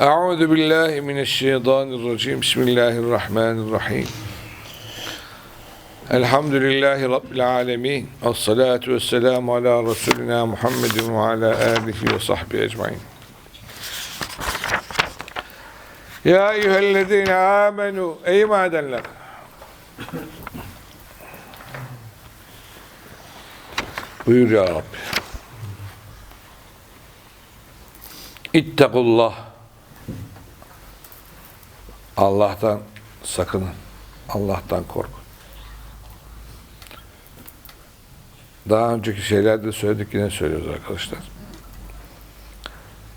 Euzu billahi mineşşeytanirracim. Bismillahirrahmanirrahim. Elhamdülillahi Rabbil alemin. Esselatu vesselamu ala Resulina Muhammedin ve ala alihi ve sahbihi ecmain. Ya eyyühellezine amenu. Ey madenler. Buyur ya Rabbi. İttakullah. Allah'tan sakının. Allah'tan korkun. Daha önceki şeylerde söyledik yine söylüyoruz arkadaşlar.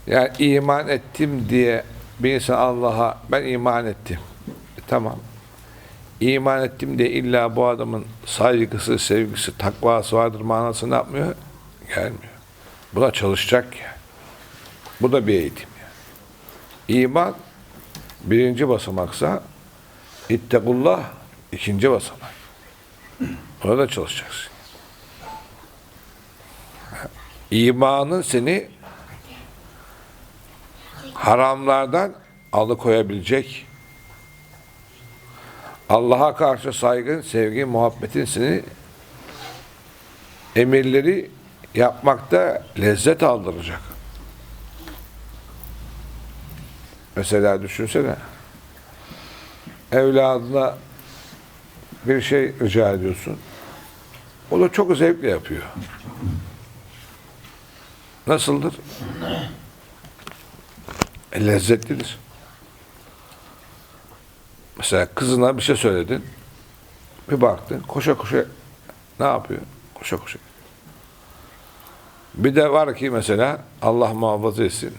Yani iman ettim diye bir insan Allah'a ben iman ettim. E, tamam. İman ettim diye illa bu adamın saygısı, sevgisi, takvası vardır manasını yapmıyor? Gelmiyor. Buna çalışacak ya. Bu da bir eğitim yani. İman birinci basamaksa ittekullah ikinci basamak. Buna da çalışacaksın. İmanın seni haramlardan alıkoyabilecek Allah'a karşı saygın, sevgi, muhabbetin seni emirleri yapmakta lezzet aldıracak. Mesela düşünsene. Evladına bir şey rica ediyorsun. O da çok zevkle yapıyor. Nasıldır? E, lezzetlidir. Mesela kızına bir şey söyledin. Bir baktın koşa koşa ne yapıyor? Koşa koşa. Bir de var ki mesela Allah muhafaza etsin.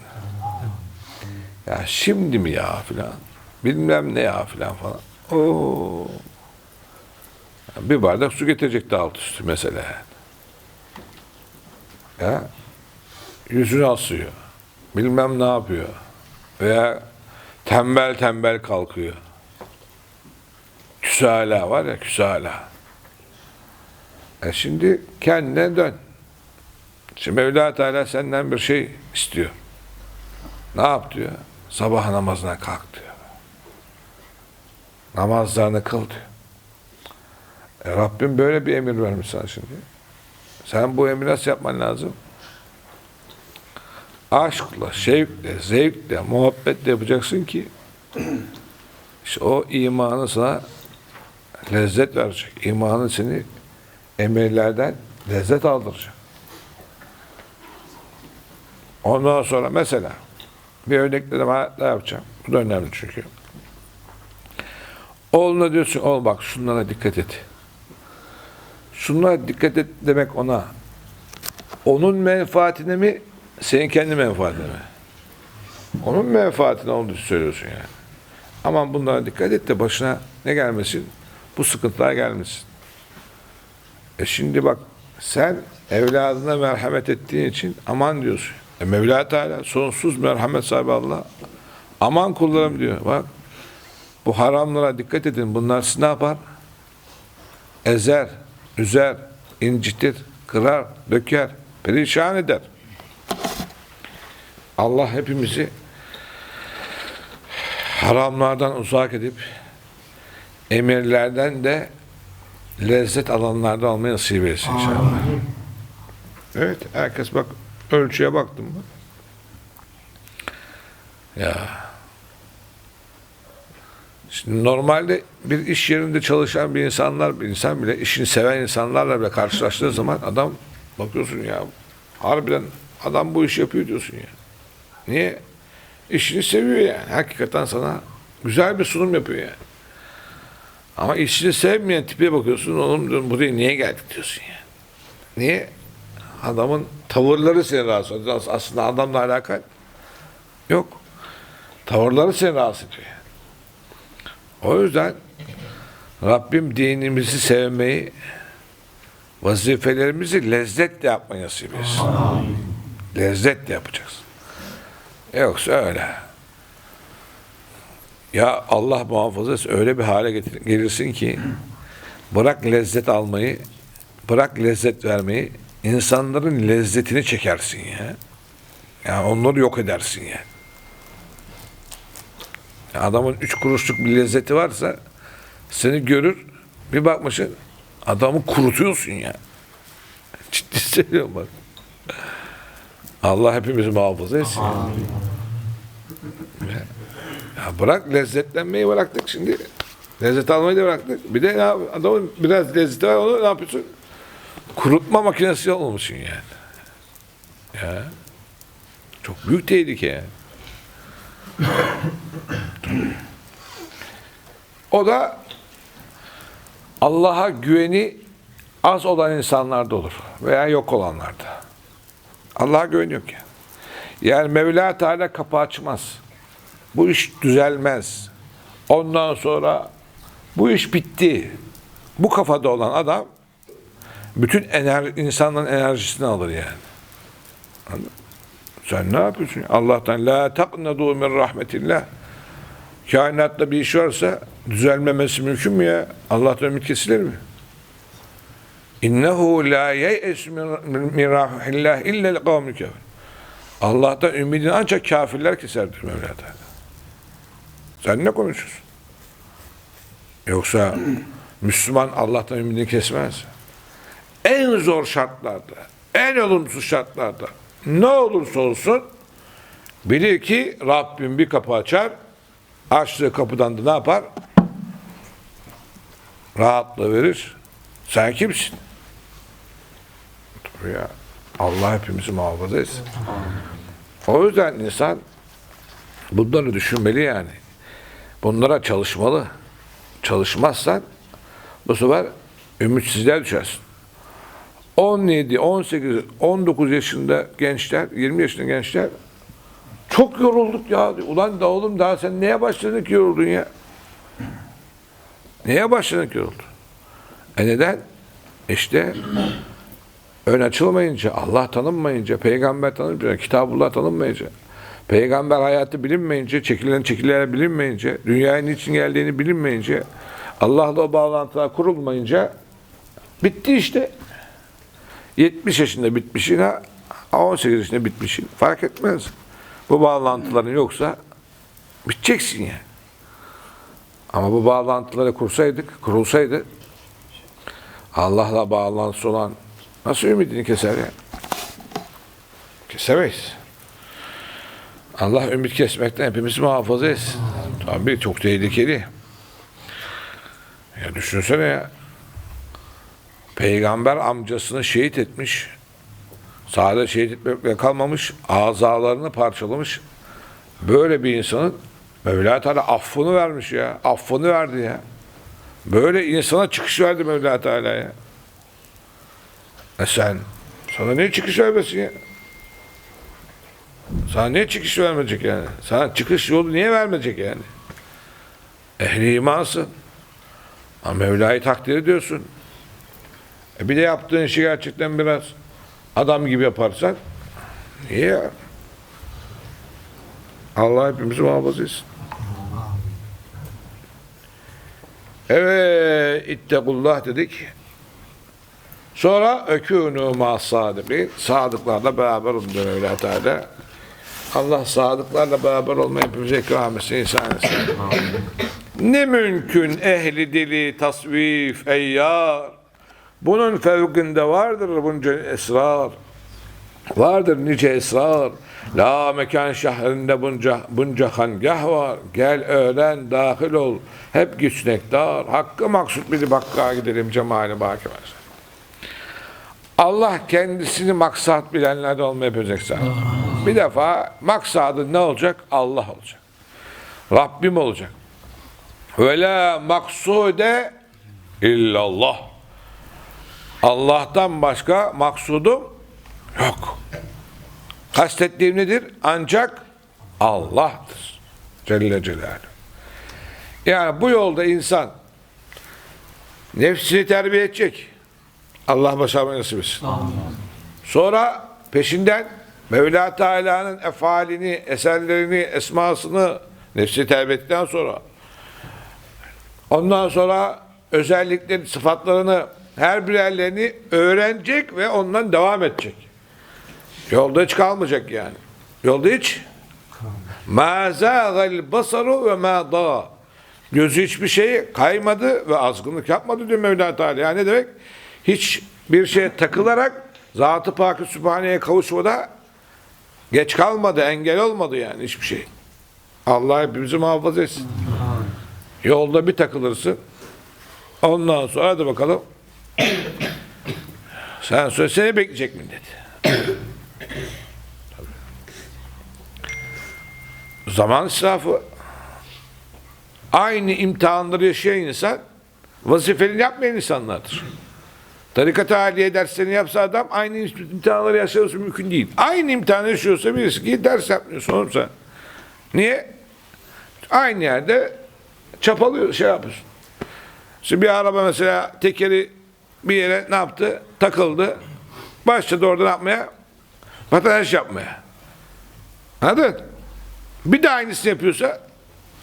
Ya şimdi mi ya filan. Bilmem ne ya filan falan. Oo. Bir bardak su getirecekti alt üstü mesela. Ya yüzünü asıyor. Bilmem ne yapıyor. Veya tembel tembel kalkıyor. Küsala var ya küsala. E şimdi kendine dön. Şimdi Mevla Teala senden bir şey istiyor. Ne yap diyor? Sabah namazına kalk diyor. Namazlarını kıl diyor. E Rabbim böyle bir emir vermiş sana şimdi. Sen bu emri nasıl yapman lazım? Aşkla, şevkle, zevkle, muhabbetle yapacaksın ki işte o imanı sana lezzet verecek. İmanı seni emirlerden lezzet aldıracak. Ondan sonra mesela bir örnekle de ne yapacağım? Bu da önemli çünkü. Oğluna diyorsun, oğul bak şunlara dikkat et. Şunlara dikkat et demek ona onun menfaatine mi, senin kendi menfaatine mi? Onun menfaatine olduğunu söylüyorsun yani. Aman bunlara dikkat et de başına ne gelmesin? Bu sıkıntılar gelmesin. E şimdi bak sen evladına merhamet ettiğin için aman diyorsun. E Mevla Teala sonsuz merhamet sahibi Allah. Aman kullarım diyor. Bak bu haramlara dikkat edin. Bunlar sizi ne yapar? Ezer, üzer, incitir, kırar, döker, perişan eder. Allah hepimizi haramlardan uzak edip emirlerden de lezzet alanlarda olmayı nasip etsin inşallah. Evet, herkes bak ölçüye baktım mı? Ya. Şimdi normalde bir iş yerinde çalışan bir insanlar, bir insan bile işini seven insanlarla bile karşılaştığı zaman adam bakıyorsun ya harbiden adam bu işi yapıyor diyorsun ya. Niye? İşini seviyor yani. Hakikaten sana güzel bir sunum yapıyor yani. Ama işini sevmeyen tipe bakıyorsun, oğlum diyorsun, buraya niye geldik diyorsun yani. Niye? Adamın tavırları seni rahatsız ediyor. Aslında adamla alakalı yok. Tavırları seni rahatsız ediyor. O yüzden Rabbim dinimizi sevmeyi, vazifelerimizi lezzetle yapmayı nasip etsin. Lezzetle yapacaksın. Yoksa öyle. Ya Allah muhafaza etsin öyle bir hale getir, gelirsin ki bırak lezzet almayı, bırak lezzet vermeyi, insanların lezzetini çekersin ya. Yani onları yok edersin yani. Adamın üç kuruşluk bir lezzeti varsa seni görür bir bakmışsın adamı kurutuyorsun ya. Ciddi söylüyorum bak. Allah hepimizi muhafaza etsin. Ya bırak lezzetlenmeyi bıraktık şimdi. Lezzet almayı da bıraktık. Bir de yap- adamın biraz lezzeti var onu ne yapıyorsun? Kurutma makinesi olmuşsun yani. Ya. Çok büyük tehlike yani. O da Allah'a güveni az olan insanlarda olur veya yok olanlarda. Allah'a güveni yok yani. Yani Mevla Teala kapı açmaz. Bu iş düzelmez. Ondan sonra bu iş bitti. Bu kafada olan adam bütün ener insanların enerjisini alır yani. Sen ne yapıyorsun? Allah'tan la taqnadu min rahmetillah. Kainatta bir iş varsa düzelmemesi mümkün mü ya? Allah'tan ümit kesilir mi? İnnehu la ye'es min rahmetillah illa kavmül kafir. Allah'tan ümidini ancak kafirler keserdir Mevla Teala. Sen ne konuşuyorsun? Yoksa Müslüman Allah'tan ümidini kesmez. En zor şartlarda, en olumsuz şartlarda ne olursa olsun bilir ki Rabbim bir kapı açar, açtığı kapıdan da ne yapar? Rahatlığı verir. Sen kimsin? Tabii ya. Allah hepimizi muhafaza etsin. O yüzden insan bunları düşünmeli yani. Bunlara çalışmalı. Çalışmazsan bu sefer ümitsizliğe düşersin. 17, 18, 19 yaşında gençler, 20 yaşında gençler çok yorulduk ya. Ulan da oğlum daha sen neye başladın ki yoruldun ya? Neye başladın ki yoruldun? E neden? İşte ön açılmayınca, Allah tanınmayınca, peygamber tanınmayınca, kitabullah tanınmayınca, peygamber hayatı bilinmeyince, çekilen çekilen bilinmeyince, dünyaya niçin geldiğini bilinmeyince, Allah'la o bağlantılar kurulmayınca bitti işte. 70 yaşında bitmişin, 18 yaşında bitmişin. Fark etmez. Bu bağlantıların yoksa biteceksin yani. Ama bu bağlantıları kursaydık, kurulsaydı Allah'la bağlantısı olan nasıl ümidini keser ya? Kesemeyiz. Allah ümit kesmekten hepimizi muhafaza etsin. Tabii çok tehlikeli. Ya düşünsene ya. Peygamber amcasını şehit etmiş. Sadece şehit etmekle kalmamış. Azalarını parçalamış. Böyle bir insanın Mevla Teala affını vermiş ya. Affını verdi ya. Böyle insana çıkış verdi Mevla Teala ya. E sen sana ne çıkış vermesin ya? Sana ne çıkış vermeyecek yani? Sana çıkış yolu niye vermeyecek yani? Ehli imansın. Ama Mevla'yı takdir ediyorsun. E bir de yaptığın işi gerçekten biraz adam gibi yaparsan niye ya? Allah hepimizi muhafaza etsin. Evet, ittekullah dedik. Sonra ökûnû mâ sâdıkîn. Sadıklarla beraber olun diyor Mevla Teala. Allah sadıklarla beraber olmayı hepimize ikram etsin, insan etsin. Ne mümkün ehli dili tasvif eyyar. Bunun fevkinde vardır bunca esrar. Vardır nice esrar. La mekan şehrinde bunca, bunca hangah var. Gel öğlen dahil ol. Hep güçnek dar. Hakkı maksut bir bakka gidelim cemali baki var. Allah kendisini maksat bilenlerden olmayı yapacak sana. Bir defa maksadı ne olacak? Allah olacak. Rabbim olacak. Ve la maksude illallah. Allah'tan başka maksudum yok. Kastettiğim nedir? Ancak Allah'tır. Celle Celaluhu. Yani bu yolda insan nefsini terbiye edecek. Allah başarmayı nasip etsin. Sonra peşinden Mevla Teala'nın efalini, eserlerini, esmasını nefsi terbiye ettikten sonra ondan sonra özellikleri, sıfatlarını, her birerlerini öğrenecek ve ondan devam edecek. Yolda hiç kalmayacak yani. Yolda hiç Ma zâgal basaru ve ma da. Gözü hiçbir şey kaymadı ve azgınlık yapmadı diyor Mevla Teala. Yani ne demek? Hiç bir şeye takılarak Zat-ı Pak-ı Sübhane'ye kavuşmada geç kalmadı, engel olmadı yani hiçbir şey. Allah hepimizi muhafaza etsin. Yolda bir takılırsın. Ondan sonra hadi bakalım. Sen söyle seni bekleyecek millet. Tabii. Zaman israfı. Aynı imtihanları yaşayan insan vazifelerini yapmayan insanlardır. Tarikat-ı Aliye derslerini yapsa adam aynı imtihanları yaşaması mümkün değil. Aynı imtihanı yaşıyorsa birisi ki ders yapmıyor sonuçta. Niye? Aynı yerde çapalıyor, şey yapıyorsun. Şimdi bir araba mesela tekeri bir yere ne yaptı? Takıldı. Başladı orada ne yapmaya? Patinaj yapmaya. Anladın? Bir de aynısını yapıyorsa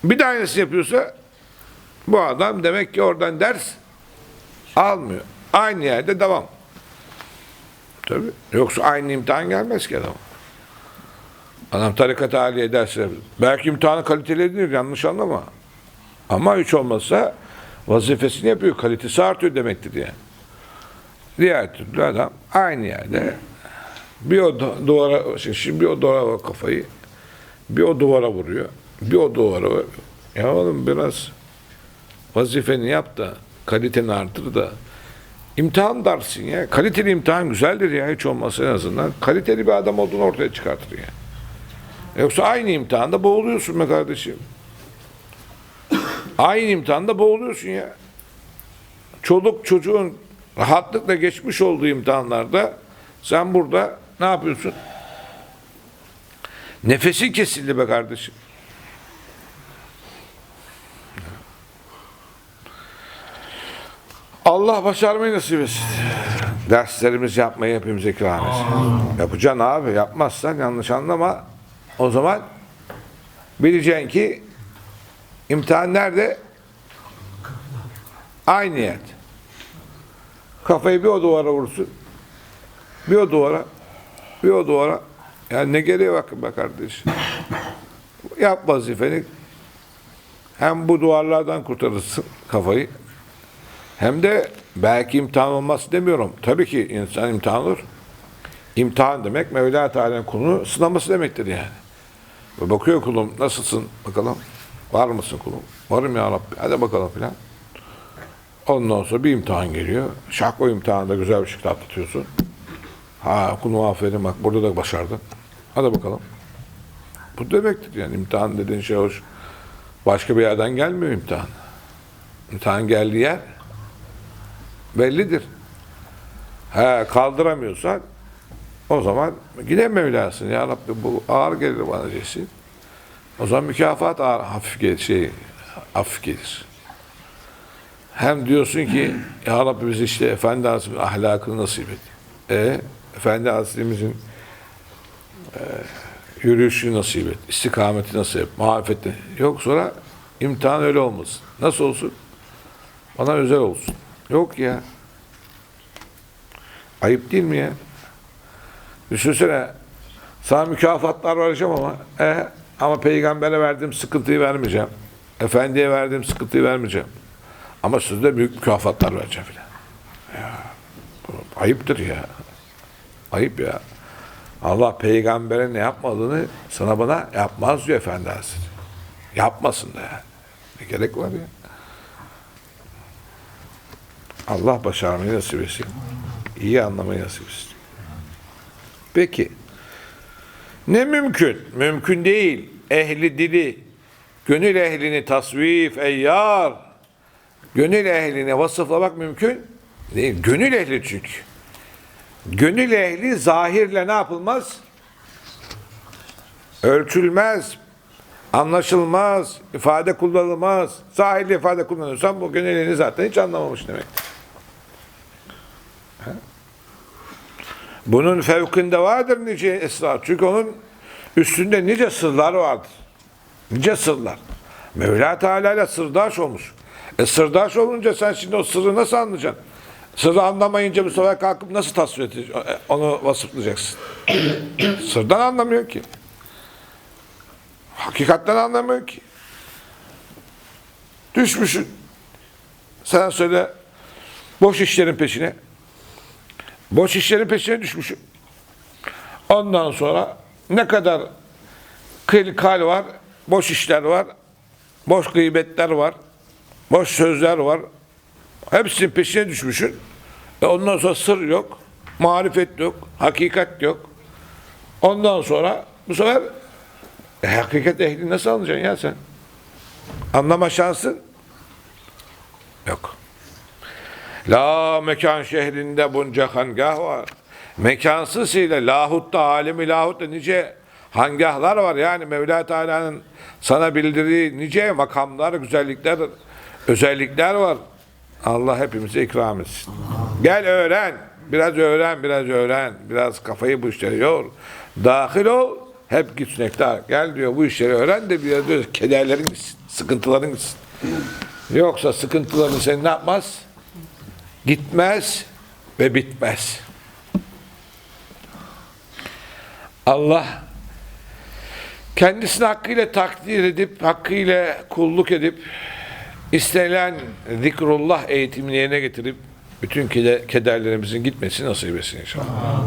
bir de aynısını yapıyorsa bu adam demek ki oradan ders almıyor. Aynı yerde devam. Tabii. Yoksa aynı imtihan gelmez ki adam. Adam tarikat haliye ders yapıyor. Belki imtihanı kalitelidir yanlış anlama. Ama hiç olmazsa vazifesini yapıyor. Kalitesi artıyor demektir yani. Diğer türlü adam aynı yerde bir o du- duvara şey, şimdi bir o duvara kafayı bir o duvara vuruyor. Bir o duvara vuruyor. Ya oğlum biraz vazifeni yap da kaliteni artır da imtihan dersin ya. Kaliteli imtihan güzeldir ya hiç olmazsa en azından. Kaliteli bir adam olduğunu ortaya çıkartır ya. Yoksa aynı imtihanda boğuluyorsun be kardeşim. Aynı imtihanda boğuluyorsun ya. Çoluk çocuğun rahatlıkla geçmiş olduğu imtihanlarda sen burada ne yapıyorsun? Nefesin kesildi be kardeşim. Allah başarmayı nasip etsin. Derslerimizi yapmayı hepimiz ikram etsin. Yapacaksın abi. Yapmazsan yanlış anlama. O zaman bileceksin ki imtihan nerede? Aynı yerde. Kafayı bir o duvara vursun. Bir o duvara. Bir o duvara. Yani ne gereği bakın be kardeşim. Yap vazifeni. Hem bu duvarlardan kurtarırsın kafayı. Hem de belki imtihan olması demiyorum. Tabii ki insan imtihan olur. İmtihan demek Mevla Teala'nın kulunu sınaması demektir yani. Ve bakıyor kulum nasılsın bakalım. Var mısın kulum? Varım ya Rabbi. Hadi bakalım filan. Ondan sonra bir imtihan geliyor. Şak o imtihanında güzel bir şekilde atlatıyorsun. Ha kulum aferin bak burada da başardın. Hadi bakalım. Bu demektir yani imtihan dediğin şey hoş. Başka bir yerden gelmiyor imtihan. İmtihan geldiği yer bellidir. He kaldıramıyorsan o zaman gide Mevlasın ya Rabbi bu ağır gelir bana desin. O zaman mükafat ağır, hafif gelir, şey, hafif gelir. Hem diyorsun ki ya Rabbi biz işte Efendi Hazretleri'nin ahlakını nasip et. E, Efendi Hazretlerimizin e, yürüyüşünü nasip et. istikameti nasip et. Marifeti. Yok sonra imtihan öyle olmasın. Nasıl olsun? Bana özel olsun. Yok ya. Ayıp değil mi ya? Düşünsene sana mükafatlar vereceğim ama e, ama peygambere verdiğim sıkıntıyı vermeyeceğim. Efendiye verdiğim sıkıntıyı vermeyeceğim. Ama sizde büyük mükafatlar vereceğim filan. Ayıptır ya. Ayıp ya. Allah peygambere ne yapmadığını sana bana yapmaz diyor Efendi Hazretleri. Yapmasın da yani. Ne gerek var ya. Allah başarmayı nasip etsin. İyi anlamayı nasip etsin. Peki. Ne mümkün? Mümkün değil. Ehli dili, gönül ehlini tasvif, eyyar, gönül ehline vasıflamak mümkün değil. Gönül ehli çünkü. Gönül ehli zahirle ne yapılmaz? Ölçülmez, anlaşılmaz, ifade kullanılmaz. Zahirli ifade kullanırsan bu gönül ehlini zaten hiç anlamamış demektir. Bunun fevkinde vardır nice esrar. Çünkü onun üstünde nice sırlar vardır. Nice sırlar. Mevla Teala ile sırdaş olmuş. E sırdaş olunca sen şimdi o sırrı nasıl anlayacaksın? Sırrı anlamayınca bu sefer kalkıp nasıl tasvir edeceksin? Onu vasıflayacaksın. Sırdan anlamıyor ki. Hakikatten anlamıyor ki. Düşmüşsün. Sen söyle boş işlerin peşine. Boş işlerin peşine düşmüşsün. Ondan sonra ne kadar kıl var, boş işler var, boş gıybetler var, boş sözler var. Hepsinin peşine düşmüşsün. E ondan sonra sır yok, marifet yok, hakikat yok. Ondan sonra bu sefer e, hakikat ehli nasıl anlayacaksın ya sen? Anlama şansın yok. La mekan şehrinde bunca hangah var. Mekansız ile lahutta, alemi lahutta nice hangahlar var. Yani Mevla Teala'nın sana bildirdiği nice makamlar, güzellikler, özellikler var. Allah hepimize ikram etsin. Gel öğren. Biraz öğren, biraz öğren. Biraz kafayı bu işlere yor. Dahil ol. Hep git sünektar. Gel diyor bu işleri öğren de biraz diyor, kederlerin gitsin. Sıkıntıların gitsin. Yoksa sıkıntıların seni ne yapmaz? Gitmez ve bitmez. Allah kendisini hakkıyla takdir edip, hakkıyla kulluk edip, istenilen zikrullah eğitimini yerine getirip, bütün keder- kederlerimizin gitmesini nasip etsin inşallah.